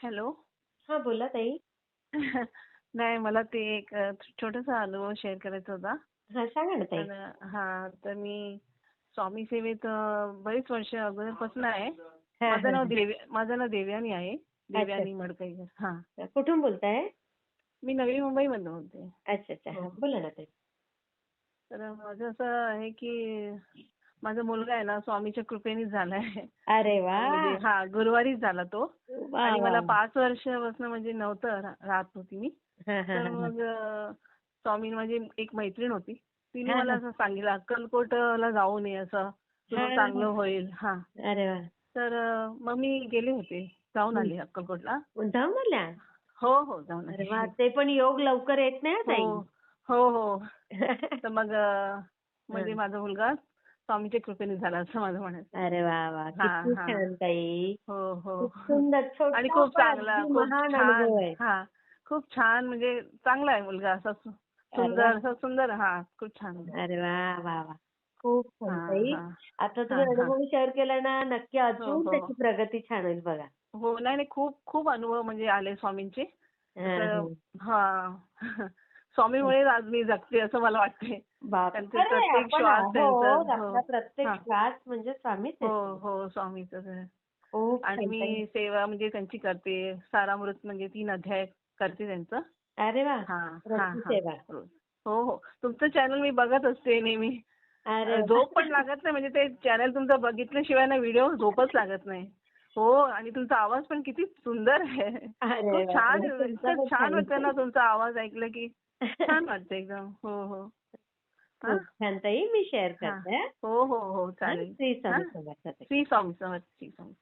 Hello. हा बोला ताई. नाही मला ते एक छोटासा अनुभव शेअर करायचा होता. हा सांगा ना ताई. तर हा तर मी स्वामी सेवेत अ, बरीच वर्ष अगोदरपासून आहे. हा, माझं नाव हा, देव माझं नाव देवयानी आहे. देवयानी मडकईकर. हा. कुठून बोलताय? मी नवी मुंबईमधून बोलते. अच्छा अच्छा. हा हो. बोला ना ताई. तर माझं असं आहे की माझा मुलगा आहे ना स्वामीच्या कृपेनेच झालाय. अरे वा. म्हणजे हा गुरुवारीच झाला तो. आणि मला. पाच वर्षापासून म्हणजे नव्हतं राहत होती मी. तर. मग स्वामी माझी एक मैत्रीण होती. तिने मला. असं सांगितलं अक्कलकोटला जाऊ नये असं. चांगलं होईल. हा. अरे वा. तर मग मी गेले होते. जाऊन आले अक्कलकोटला. जाऊन आल्या? हो हो जाऊन आले. ते पण योग लवकर येत नाही हा हो हो हो. तर मग म्हणजे. माझा मुलगा स्वामीच्या कृपेने झाला असं माझं म्हणायचं अरे वा वा. हा, हा. हो हो. आणि खूप चांगला हा. खूप छान म्हणजे चांगला आहे मुलगा असा सुंदर. असा सुंदर. हा खूप छान अरे वा वा वा. खूप छान हा, ताई. हा. आता तुम्ही हा, हा. अनुभव शेअर केला ना नक्की अजून हो. त्याची प्रगती छान होईल बघा. हो नाही नाही. खूप खूप अनुभव म्हणजे आले स्वामींचे. हा, तर, स्वामीमुळेच आज मी जगते असं मला वाटते बाप त्यांचे खरंय, प्रत्येक श्वास हो. श्वास म्हणजे स्वामीच हो. हो स्वामीच आणि. मी सेवा म्हणजे त्यांची करते. सारामृत म्हणजे तीन अध्याय करते त्यांचं. अरे वा. हा हा हा. सेवा. हो हो. तुमचं चॅनल मी बघत असते नेहमी. झोप पण लागत नाही. म्हणजे ते चॅनल तुमचं बघितल्याशिवाय ना व्हिडिओ झोपच लागत नाही. हो आणि तुमचा आवाज पण किती सुंदर आहे अरे खूप. छान इतकं छान. वाटतं ना तुमचा आवाज ऐकलं की छान वाटतं एकदम हो हो ताई मी शेअर. करते हो हो हो चालेल श्री हा? स्वामी समर्थ. श्री स्वामी